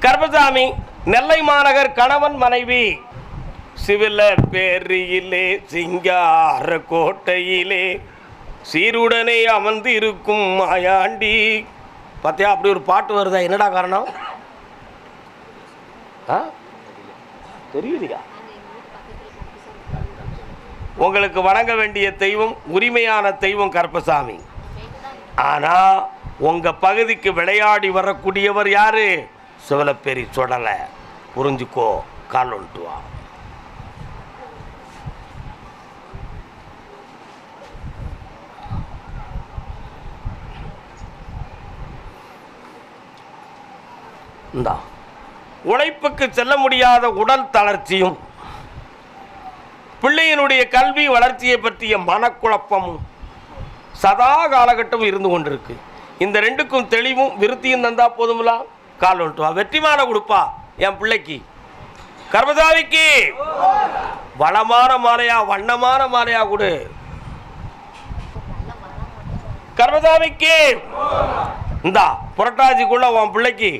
கர்பசாமி நெல்லை மாநகர் கணவன் மனைவி. சிவில பேரியிலே சிங்கார கோட்டையிலே சீருடனே அமர்ந்து இருக்கும் மாயாண்டி. பார்த்தியா அப்படி ஒரு பாட்டு வருதா? என்னடா காரணம்? ஆ? தெரியுதுயா? உங்களுக்கு வணங்க வேண்டிய தெய்வம் உரிமையான தெய்வம் கருப்பசாமி. ஆனா உங்க பகுதிக்கு விளையாடி வரக்கூடியவர் யாரு? சிவலப்பேரி சுடலை புரிஞ்சுக்கோ கால் வந்துட்டு வா. இந்தா. உழைப்புக்கு செல்ல முடியாத உடல் தளர்ச்சியும் பிள்ளையினுடைய கல்வி வளர்ச்சியை பற்றிய மனக்குழப்பமும் சதா காலகட்டம் இருந்து கொண்டிருக்கு. இந்த ரெண்டுக்கும் தெளிவும் விருத்தியும் தந்தா போதுமில்லாம் கால் வந்துட்டு வா கொடுப்பா என் பிள்ளைக்கு. கர்மசாமிக்கு வளமான மாலையா வண்ணமான மாலையா கொடு. கர்மசாமிக்கு இந்தா புரட்டாசிக்குள்ள உன் பிள்ளைக்கு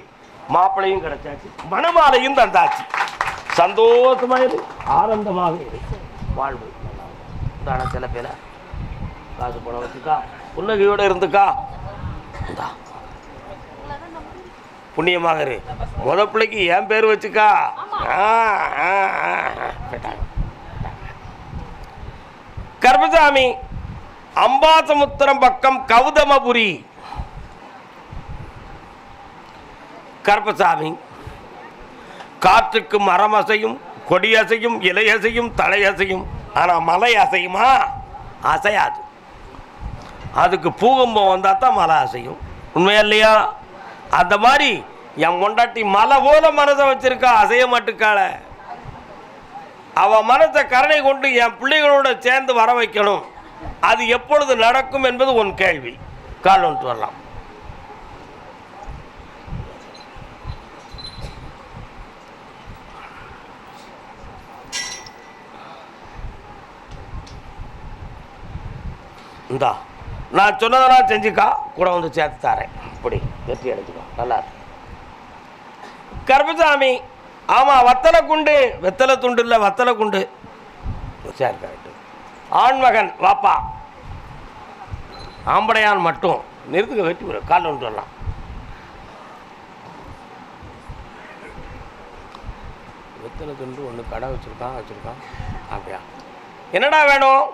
மாப்பிளையும் கிடைச்சாச்சு மணமாலையும் தந்தாச்சு. சந்தோஷமா இரு ஆனந்தமாக இரு. வாழ்வு தான சில பேர. காசு பணம் வச்சுக்கா புன்னகையோட இருந்துக்கா. இந்தா. புண்ணியமாக இரு. முத பிள்ளைக்கு என் பேர் வச்சுக்கா. கர்மசாமி அம்பாசமுத்திரம் பக்கம் கௌதமபுரி. கருப்பசாமி காற்றுக்கு மரம் அசையும் கொடி அசையும் இலை அசையும் தலை அசையும். ஆனால் மலை அசையுமா? அசையாது. அதுக்கு பூகம்பம் வந்தால் தான் மலை அசையும். உண்மையா இல்லையா? அந்த மாதிரி என் பொண்டாட்டி மலை போல மனதை வச்சிருக்கா அசைய மாட்டுக்கால அவ மனத்தை கருணை கொண்டு என் பிள்ளைகளோட சேர்ந்து வர வைக்கணும். அது எப்பொழுது நடக்கும் என்பது உன் கேள்வி. கால் வந்துட்டு வரலாம். இந்தா நான் சொன்னதெல்லாம் செஞ்சுக்கா கூட வந்து சேர்த்து தரேன். இப்படி வெற்றி அடைச்சுக்கோ நல்லா இருக்கு. கருப்புசாமி ஆமாம் வத்தலை குண்டு. வெத்தலை துண்டு இல்லை வத்தலை குண்டு. சரி கரெக்டு. ஆண்மகன் வாப்பா. ஆம்படையான் மட்டும். நிறுத்துக்க வெட்டி விடு. கால் ஒன்று வரலாம். வெத்தலை துண்டு ஒன்று கடை வச்சுருக்கான் வச்சுருக்கான். அப்படியா? என்னடா வேணும்?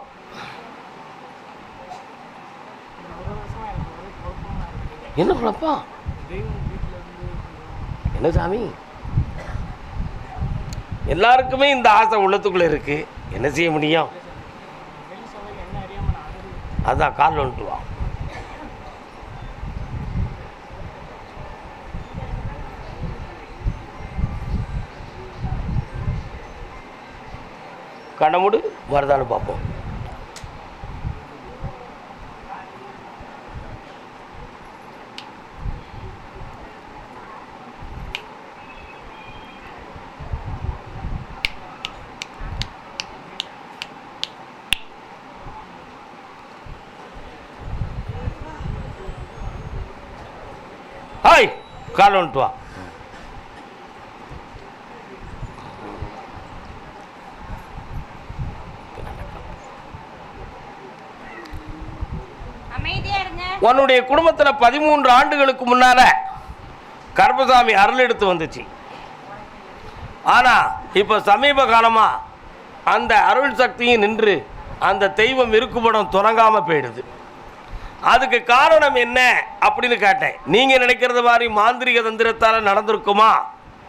என்ன குழப்பம்? என்ன சாமி? எல்லாருக்குமே இந்த ஆசை உள்ளத்துக்குள்ளே இருக்கு. என்ன செய்ய முடியும்? அதுதான் கால் வந்துட்டு வா கண்ணமுடு வருதான்னு பார்ப்போம். கால் வந்துட்டு வா. உன்னுடைய குடும்பத்தில் பதிமூன்று ஆண்டுகளுக்கு முன்னால கருப்பசாமி அருள் எடுத்து வந்துச்சு. ஆனால் இப்போ சமீப காலமாக அந்த அருள் சக்தியும் நின்று அந்த தெய்வம் இருக்குமிடம் தொடங்காமல் போயிடுது. அதுக்கு காரணம் என்ன அப்படின்னு கேட்டேன். நீங்கள் நினைக்கிறது மாதிரி மாந்திரிக தந்திரத்தால் நடந்திருக்குமா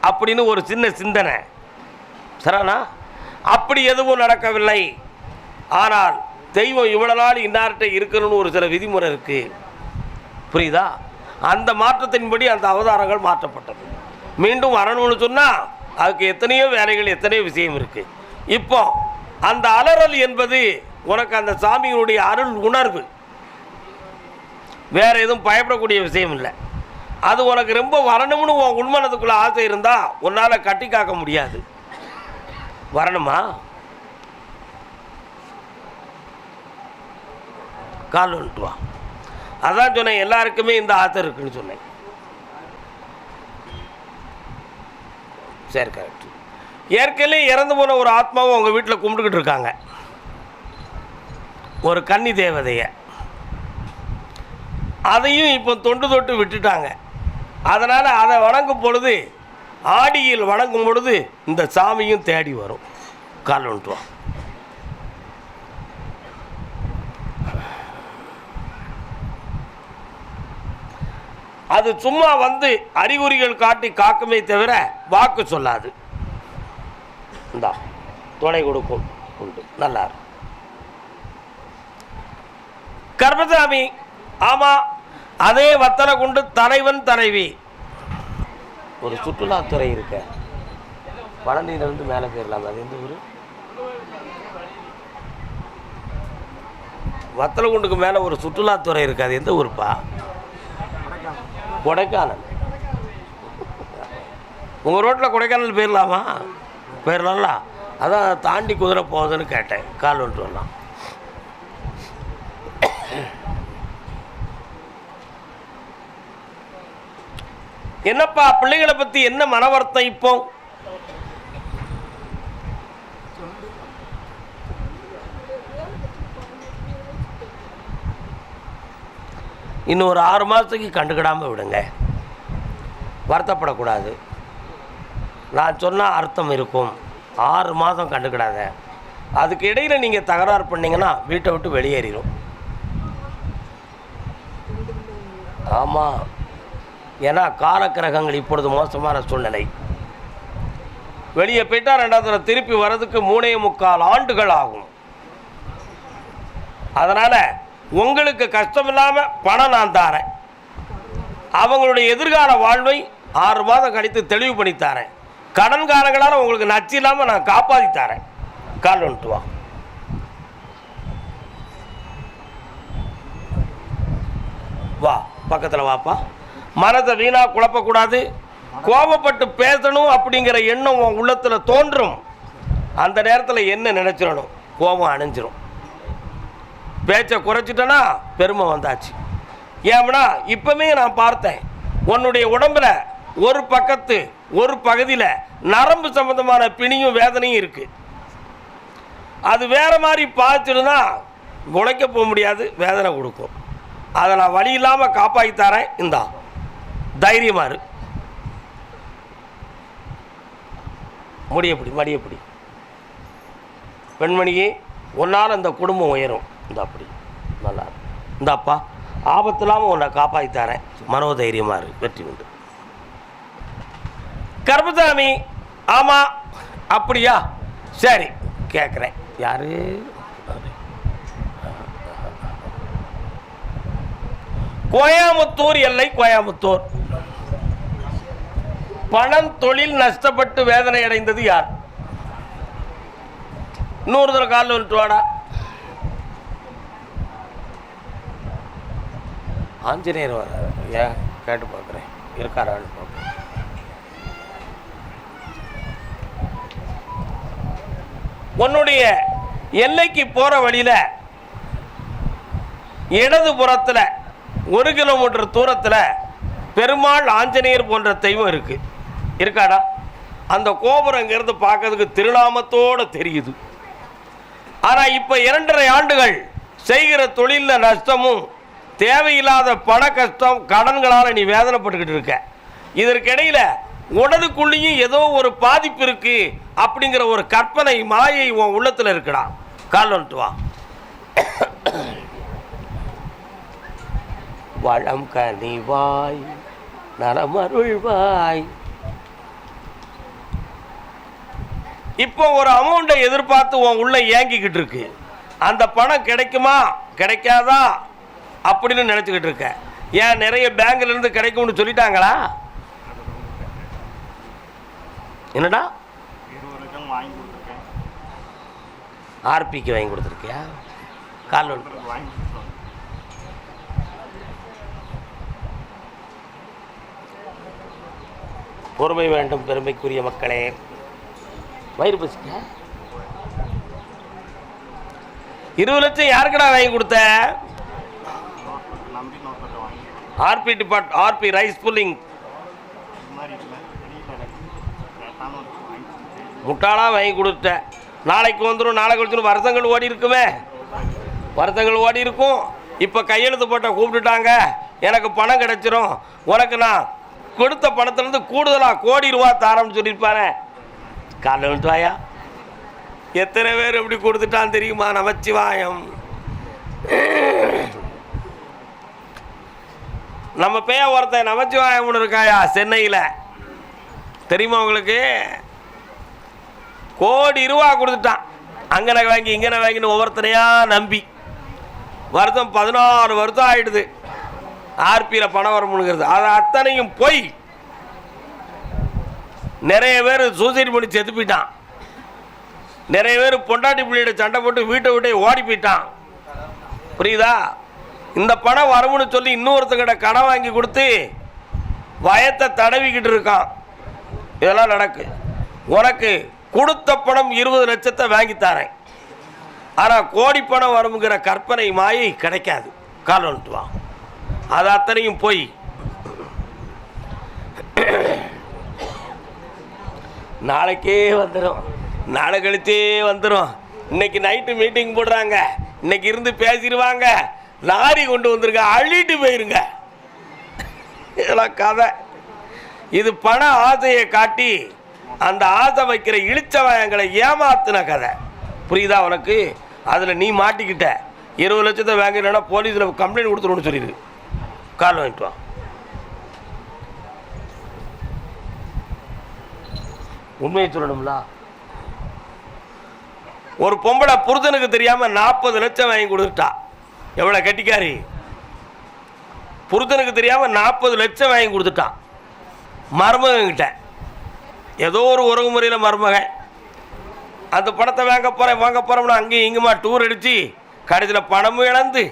அப்படின்னு ஒரு சின்ன சிந்தனை. சரணா அப்படி எதுவும் நடக்கவில்லை. ஆனால் தெய்வம் இவ்வளோ நாள் இன்னார்கிட்ட இருக்கணும்னு ஒரு சில விதிமுறை இருக்கு. புரியுதா? அந்த மாற்றத்தின்படி அந்த அவதாரங்கள் மாற்றப்பட்டது. மீண்டும் வரணும்னு சொன்னால் அதுக்கு எத்தனையோ வேலைகள் எத்தனையோ விஷயம் இருக்குது இப்போ அந்த அலறல் என்பது உனக்கு அந்த சாமியினுடைய அருள் உணர்வு. வேறு எதுவும் பயப்படக்கூடிய விஷயம் இல்லை. அது உனக்கு ரொம்ப வரணும்னு உன் உண்மனத்துக்குள்ளே ஆசை இருந்தால் உன்னால் கட்டி காக்க முடியாது. வரணுமா? கால் வந்துட்டு வா. அதான் சொன்னேன் எல்லாருக்குமே இந்த ஆசை இருக்குன்னு சொன்னேன். சரி கரெக்ட் ஏற்கனவே இறந்து போன ஒரு ஆத்மாவை உங்கள் வீட்டில் கும்பிட்டுக்கிட்டு இருக்காங்க. ஒரு கன்னி தேவதையை. அதையும் இப்போ தொண்டு தொட்டு விட்டுட்டாங்க. அதனால் அதை வணங்கும் பொழுது ஆடியில் வணங்கும் பொழுது இந்த சாமியும் தேடி வரும். கால் வந்துட்டு அது சும்மா வந்து அறிகுறிகள் காட்டி காக்குமே தவிர வாக்கு சொல்லாது. இந்தா துணை கொடுக்கும். உண்டு. நல்லா இருக்கும் கர்மசாமி ஆமாம் அதே வத்தனை கொண்டு தலைவன் தலைவி. ஒரு சுற்றுலாத்துறை இருக்க. பழனியிலிருந்து மேலே போயிடலாம் அது எந்த ஊர்? வத்தலகுண்டுக்கு மேலே ஒரு சுற்றுலாத்துறை இருக்கு அது எந்த ஊருப்பா? கொடைக்கானல். உங்கள் ரோட்டில் கொடைக்கானல் போயிடலாமா போயிடலாம்ல அதான் தாண்டி குதிரை போகுதுன்னு கேட்டேன் கால் வந்துட்டு வரலாம். என்னப்பா பிள்ளைகளை பற்றி என்ன மனவர்த்தம் இப்போ? இன்னும் ஒரு ஆறு மாதத்துக்கு கண்டுக்கிடாமல் விடுங்க. வருத்தப்படக்கூடாது. நான் சொன்னால் அர்த்தம் இருக்கும். ஆறு மாதம் கண்டுக்கிடாத. அதுக்கு இடையில் நீங்கள் தகராறு பண்ணிங்கன்னா வீட்டை விட்டு வெளியேறிடும் ஆமாம் ஏன்னா காலக்கிரகங்கள் இப்பொழுது மோசமான சூழ்நிலை. வெளியே போயிட்டால் ரெண்டாவது திருப்பி வர்றதுக்கு மூணே முக்கால் ஆண்டுகள் ஆகும். அதனால் உங்களுக்கு கஷ்டம் இல்லாமல் பணம் நான் தாரேன். அவங்களுடைய எதிர்கால வாழ்வை ஆறு மாதம் கழித்து தெளிவு பண்ணி தரேன். கடன்காரங்களால் உங்களுக்கு நச்சு இல்லாமல் நான் காப்பாற்றி தரேன். கால் வந்துட்டு வா. வா பக்கத்தில் வாப்பா. மனதை வீணாக குழப்பக்கூடாது. கோபப்பட்டு பேசணும் அப்படிங்கிற எண்ணம் உன் உள்ளத்தில் தோன்றும். அந்த நேரத்தில் என்ன நினச்சிடணும்? கோபம் அணிஞ்சிரும். பேச்சை குறைச்சிட்டேன்னா பெருமை வந்தாச்சு. ஏம்னா இப்பவுமே நான் பார்த்தேன். உன்னுடைய உடம்புல ஒரு பக்கத்து ஒரு பகுதியில் நரம்பு சம்பந்தமான பிணியும் வேதனையும் இருக்குது அது வேறு மாதிரி பார்த்துருந்தா உழைக்க போக முடியாது வேதனை கொடுக்கும். அதை நான் வழி இல்லாமல் காப்பாற்றி தரேன் இந்தா. தைரியமாக இரு முடியப்படி மடியப்படி. பெண்மணியே ஒன்றால் அந்த குடும்பம் உயரும். இந்த அப்படி நல்லா இந்தாப்பா ஆபத்து இல்லாமல் உன்னை காப்பாற்றி தரேன். மனோதைரியமாக இரு வெற்றி உண்டு. கர்மசாமி ஆமாம் அப்படியா? சரி கேட்குறேன் யாரு? கோயம்புத்தூர் எல்லை கோயம்புத்தூர். பணம் தொழில் நஷ்டப்பட்டு வேதனை அடைந்தது யார்? நூறு தடவை காலில் வந்துட்டு வாடா ஆஞ்சநேயர் வர்றாரு ஏன் கேட்டு பார்க்குறேன். இருக்காரான்னு பார்க்குறேன் உன்னுடைய எல்லைக்கு போகிற வழியில் இடது புறத்தில் ஒரு கிலோமீட்டர் தூரத்தில் பெருமாள் ஆஞ்சநேயர் போன்ற தெய்வம் இருக்குது இருக்காடா? அந்த கோபுரம் இங்கேருந்து பார்க்கறதுக்கு திருநாமத்தோடு தெரியுது. ஆனால் இப்போ இரண்டரை ஆண்டுகள் செய்கிற தொழிலில் நஷ்டமும் தேவையில்லாத பண கஷ்டம் கடன்களால் நீ வேதனைப்பட்டுக்கிட்டு இருக்க. இதற்கிடையில் உடலுக்குள்ளேயும் ஏதோ ஒரு பாதிப்பு இருக்குது அப்படிங்கிற ஒரு கற்பனை மாயை உன் உள்ளத்தில் இருக்குடா. கால் வந்துட்டு வா. வளம் கனிவாய் நலமருள்வாய் இப்போ ஒரு அமௌண்ட்டை எதிர்பார்த்து உன் உள்ள ஏங்கிக்கிட்டு இருக்கு. அந்த பணம் கிடைக்குமா? கிடைக்காதா? அப்படின்னு நினச்சிக்கிட்டு இருக்கேன் ஏன் நிறைய பேங்க்லேருந்து கிடைக்கும்னு சொல்லிட்டாங்களா? என்னடா? ஆர்பிக்கு வாங்கி கொடுத்துருக்கியா? கால் வாங்கி பொறுமை வேண்டும் பெருமைக்குரிய மக்களே. வயிறு பசிக்க. இருபது லட்சம் யாருக்குடா வாங்கி கொடுத்த? ஆர்பி டிபார்ட் ஆர்பி ரைஸ் புல்லிங் முட்டாளாக வாங்கி கொடுத்தேன் நாளைக்கு வந்துடும் நாளைக்கு வந்துடும் வருஷங்கள் ஓடி இருக்குமே. வருஷங்கள் ஓடி இருக்கும். இப்போ கையெழுத்து போட்ட கூப்பிட்டுட்டாங்க. எனக்கு பணம் கிடைச்சிரும். உனக்கு நான் கொடுத்த பணத்துலேருந்து கூடுதலாக கோடி ரூபா தாரம்னு சொல்லியிருப்பானே காலைல வாயா எத்தனை பேர் எப்படி கொடுத்துட்டான் தெரியுமா? நமச்சிவாயம். நம்ம பேய ஒருத்தன் நமச்சிவாயம் இருக்காயா? சென்னையில். தெரியுமா உங்களுக்கு? கோடி ரூபா கொடுத்துட்டான். அங்கனை வாங்கி இங்கனை வாங்கின்னு ஒவ்வொருத்தனையா நம்பி. வருத்தம் பதினாறு வருத்தம் ஆகிடுது ஆர்பியில் பணம் வரமுனுங்கிறது அது அத்தனையும் போய் நிறைய பேர் சூசைட் பண்ணி செத்து போயிட்டான். நிறைய பேர் பொண்டாட்டி பிள்ளையோட சண்டை போட்டு வீட்டை விட்டே ஓடி போயிட்டான். புரியுதா? இந்த பணம் வரும்னு சொல்லி இன்னொருத்தங்கிட்ட கடன் வாங்கி கொடுத்து வயத்தை தடவிக்கிட்டு இருக்கான். இதெல்லாம் நடக்கு. உனக்கு கொடுத்த பணம் இருபது லட்சத்தை வாங்கி தரேன். ஆனால் கோடி பணம் வருங்கிற கற்பனை மாயை கிடைக்காது. கால் வந்துட்டு வா. அது அத்தனையும் போய் நாளைக்கே வந்துடும் நாளை கழிச்சே வந்துடும் இன்னைக்கு நைட்டு மீட்டிங் போடுறாங்க. இன்னைக்கு இருந்து பேசிடுவாங்க. லாரி கொண்டு வந்திருக்க அள்ளிட்டு போயிருங்க. இதெல்லாம் கதை. இது பண ஆசையை காட்டி அந்த ஆசை வைக்கிற இழிச்சவன் எங்களை ஏமாத்தின கதை. புரியுதா உனக்கு? அதில் நீ மாட்டிக்கிட்ட. இருபது லட்சத்தை வாங்கினா போலீஸில் கம்ப்ளைண்ட் கொடுத்துருன்னு சொல்லிடு. கால் வாங்கிட்டு வா. உண்மையை சொல்லணும்ல? ஒரு பொம்பளை புருஷனுக்கு தெரியாமல் நாற்பது லட்சம் வாங்கி கொடுத்துட்டா. எவ்வளோ கட்டிக்காரி? புருஷனுக்கு தெரியாமல் நாற்பது லட்சம் வாங்கி கொடுத்துட்டான் மருமகங்கிட்ட ஏதோ ஒரு உறவு முறையில் மருமகன். அந்த பணத்தை வாங்க போகிறேன் வாங்க போகிறோம்னா அங்கேயும் இங்குமா டூர் அடித்து கடைசியில் பணமும் இழந்து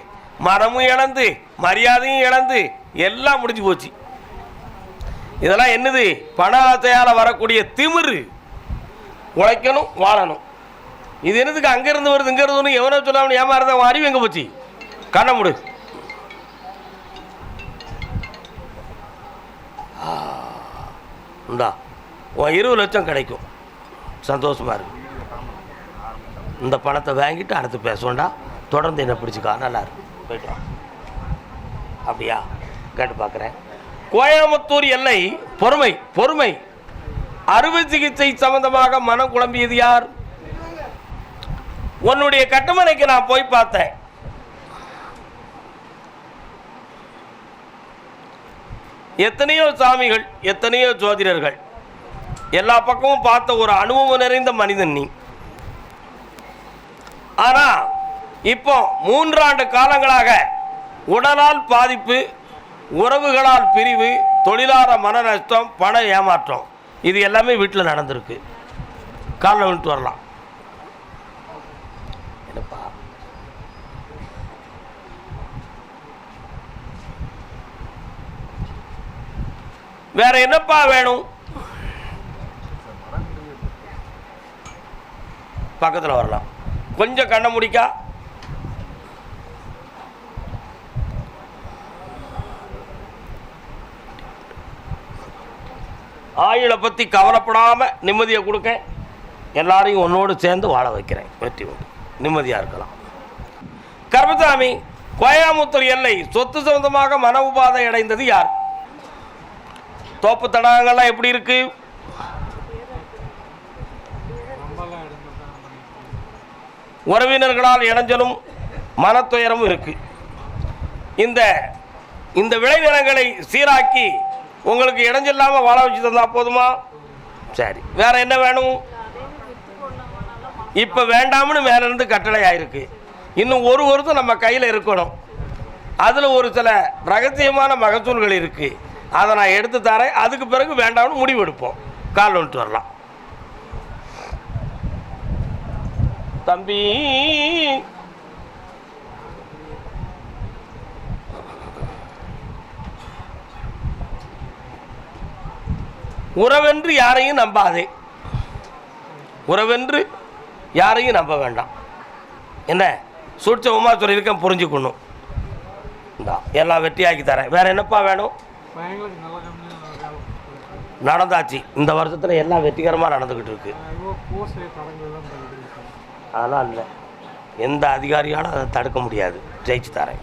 மரமும் இழந்து மரியாதையும் இழந்து எல்லாம் முடிஞ்சு போச்சு. இதெல்லாம் என்னது? பணத்தையால் வரக்கூடிய திமிரு. உழைக்கணும் வாழணும். இது என்னதுக்கு அங்கேருந்து வருது இங்கேருந்து ஒன்று எவனோ சொல்லாமல் ஏமாறத உன் அறிவு எங்கே போச்சு? கண்ணை முடு. உண்டா உன் இருபது லட்சம் கிடைக்கும். சந்தோஷமாக இருக்கு இந்த பணத்தை வாங்கிட்டு அடுத்து பேசுவோண்டா தொடர்ந்து என்ன பிடிச்சிக்கா. நல்லா இருக்கு போயிட்டு அப்படியா? கேட்டு பார்க்குறேன். கோயம்புத்தூர் எல்லை பொறுமை பொறுமை. அறுவை சிகிச்சை சம்பந்தமாக மனம் குழம்பியது யார்? உன்னுடைய கட்டுமனைக்கு நான் போய் பார்த்தேன். எத்தனையோ சாமிகள் எத்தனையோ ஜோதிடர்கள். எல்லா பக்கமும் பார்த்த ஒரு அனுபவம் நிறைந்த மனிதன் நீ. ஆனா இப்போ மூன்றாண்டு காலங்களாக உடலால் பாதிப்பு உறவுகளால் பிரிவு தொழிலாள மன நஷ்டம் பண ஏமாற்றம். இது எல்லாமே வீட்டில் நடந்திருக்கு. காலில் விட்டு வரலாம். என்னப்பா? வேற என்னப்பா வேணும்? பக்கத்தில் வரலாம். கொஞ்சம் கண்ணை முடிக்கா. ஆயுளை பற்றி கவலைப்படாமல் நிம்மதியை கொடுக்க எல்லாரையும் உன்னோடு சேர்ந்து வாழ வைக்கிறேன். வெற்றி உண்டு. நிம்மதியாக இருக்கலாம். கர்மசாமி கோயமுத்தூர் எல்லை சொத்து சொந்தமாக மன உபாதை அடைந்தது யார்? தோப்பு தடாகங்கள்லாம் எப்படி இருக்கு? உறவினர்களால் இடைஞ்சலும் மனத்துயரமும் இருக்கு. இந்த இந்த விளைநிலங்களை சீராக்கி உங்களுக்கு இடைஞ்சல்லாமல் வாழ வச்சு தந்தால் போதுமா? சரி. வேற என்ன வேணும்? இப்போ வேண்டாம்னு மேலேருந்து கட்டளை ஆயிருக்கு இன்னும் ஒரு வருஷம் நம்ம கையில் இருக்கணும். அதில் ஒரு சில ரகசியமான மகசூல்கள் இருக்குது அதை நான் எடுத்து தரேன். அதுக்கு பிறகு வேண்டாம்னு முடிவு எடுப்போம். கால் வந்துட்டு வரலாம். தம்பி உறவென்று யாரையும் நம்பாதே. உறவென்று யாரையும் நம்ப வேண்டாம். என்ன? சூட்சமமாக சொல்லியிருக்கேன் புரிஞ்சுக்கணும். இந்தா எல்லாம் வெட்டியாக்கி தரேன். வேற என்னப்பா வேணும்? நடந்தாச்சு. இந்த வருஷத்தில் எல்லாம் வெற்றிகரமாக நடந்துக்கிட்டு இருக்கு. அதெல்லாம் இல்லை. எந்த அதிகாரியாலும் அதை தடுக்க முடியாது. ஜெயிச்சு தரேன்.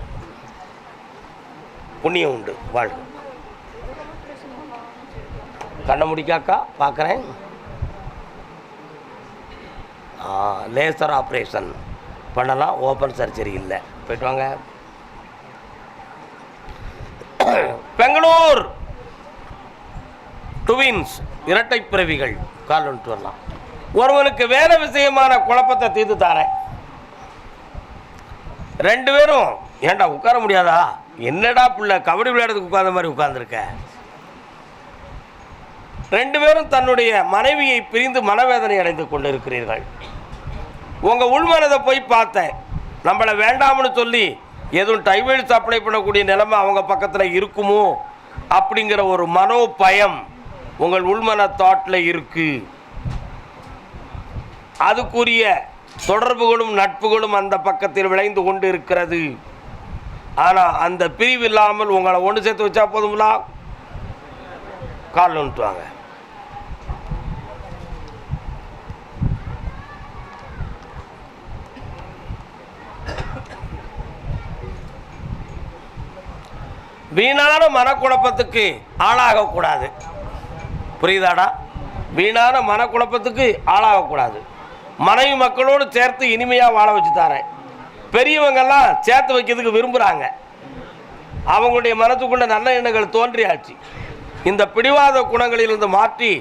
புண்ணியம் உண்டு. வாழ்க. கண்ணை முடிக்காக்கா பார்க்குறேன் லேசர் ஆப்ரேஷன் பண்ணலாம் ஓப்பன் சர்ஜரி இல்லை. போயிட்டு வாங்க. பெங்களூர்! டுவின்ஸ் இரட்டை பிறவிகள். கால் வந்துட்டு வரலாம். ஒருவனுக்கு வேற விஷயமான குழப்பத்தை தீர்த்து தாரேன். ரெண்டு பேரும் ஏன்டா உட்கார முடியாதா? என்னடா புள்ள கபடி விளையாடுறதுக்கு உட்கார்ந்த மாதிரி உட்காந்துருக்க ரெண்டு பேரும் தன்னுடைய மனைவியை பிரிந்து மனவேதனை அடைந்து கொண்டிருக்கிறீர்கள். உங்கள் உள்மனதை போய் பார்த்தேன். நம்மளை வேண்டாம்னு சொல்லி எதுவும் டைவைடு சப்ளை பண்ணக்கூடிய நிலைமை அவங்க பக்கத்தில் இருக்குமோ? அப்படிங்கிற ஒரு மனோ பயம் உங்கள் உள்மன தாட்டில் இருக்குது அதுக்குரிய தொடர்புகளும் நட்புகளும் அந்த பக்கத்தில் விளைந்து கொண்டு இருக்கிறது ஆனால் அந்த பிரிவு இல்லாமல் உங்களை ஒன்று சேர்த்து வச்சா போதுங்களா கால் வாங்க வீணான மனக்குழப்பத்துக்கு ஆளாகக்கூடாது. புரியுதாடா? வீணான மனக்குழப்பத்துக்கு ஆளாகக்கூடாது. மனைவி மக்களோடு சேர்த்து இனிமையாக வாழ வச்சு தரேன். பெரியவங்கெல்லாம் சேர்த்து வைக்கிறதுக்கு விரும்புகிறாங்க அவங்களுடைய மனத்துக்குள்ள நல்ல எண்ணங்கள் தோன்றியாச்சு. இந்த பிடிவாத குணங்களிலிருந்து மாற்றி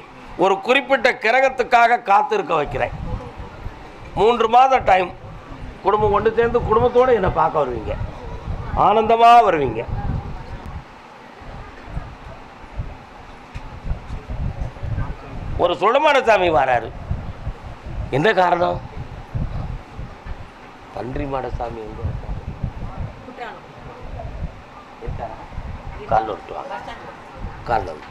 ஒரு குறிப்பிட்ட கிரகத்துக்காக காத்திருக்க வைக்கிறேன். மூன்று மாத டைம் குடும்பம் கொண்டு சேர்ந்து குடும்பத்தோடு என்னை பார்க்க வருவீங்க. ஆனந்தமாக வருவீங்க. ஒரு சுடமான சாமி வராரு என்ன காரணம் பன்றி மாடசாமி எங்க இருக்காரு? இருக்காரா? கால்ல விட்டு வாங்க கால்ல விட்டு.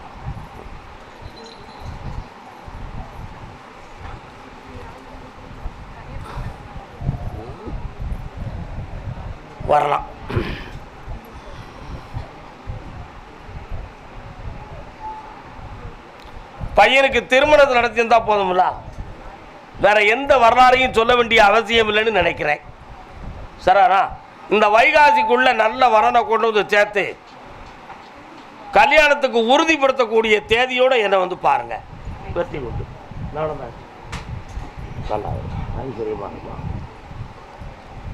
வரலாம் பையனுக்கு திருமணத்தை நடத்தியிருந்தா போதும்ல? வேற எந்த வரலாறையும் சொல்ல வேண்டிய அவசியம் இல்லைன்னு நினைக்கிறேன். சரானா இந்த வைகாசிக்குள்ள நல்ல வரனை கொண்டு வந்து சேர்த்து கல்யாணத்துக்கு உறுதிப்படுத்தக்கூடிய தேதியோட என்னை வந்து பாருங்க. வெற்றி உண்டு. நடந்தாச்சு. நல்லா ஐஸ்வர்யமா இருக்குமா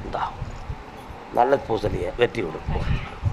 இந்தா நல்ல பூசலிய வெற்றி விடும்